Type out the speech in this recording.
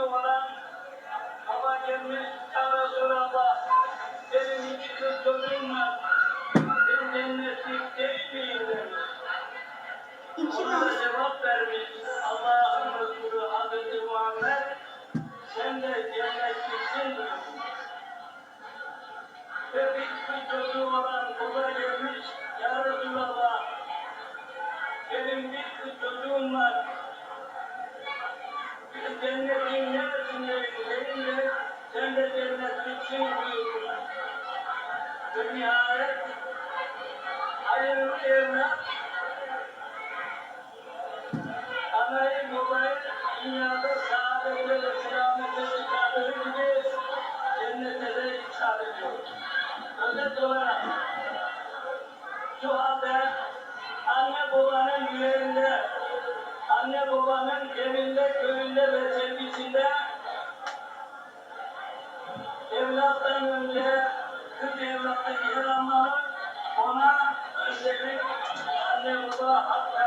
olan hava gelmiş Ya Resulallah benim iki kız çocuğum var. Ben cennetlik değil miyim demiş. Ona cevap vermiş Allah'ın Resulü Hazreti Muhammed sen de cennetliksin demiş. Ve bir kız çocuğu olan o gelmiş Ya Resulallah benim bir kız çocuğum cennetin neresindeyim deyince sen de cennetliksin buyurdular. Ve nihayet hayırlı evlat anayı babayı dünyada saadete ve selamete çıkardığı gibi cennete de ikşar ediyor. Özet olarak şu halde anne babanın yüreğinde, evinde, köyünde ve sevgisinde evlattan önce kız evlatı yer almalı, ona öncelik anne baba hak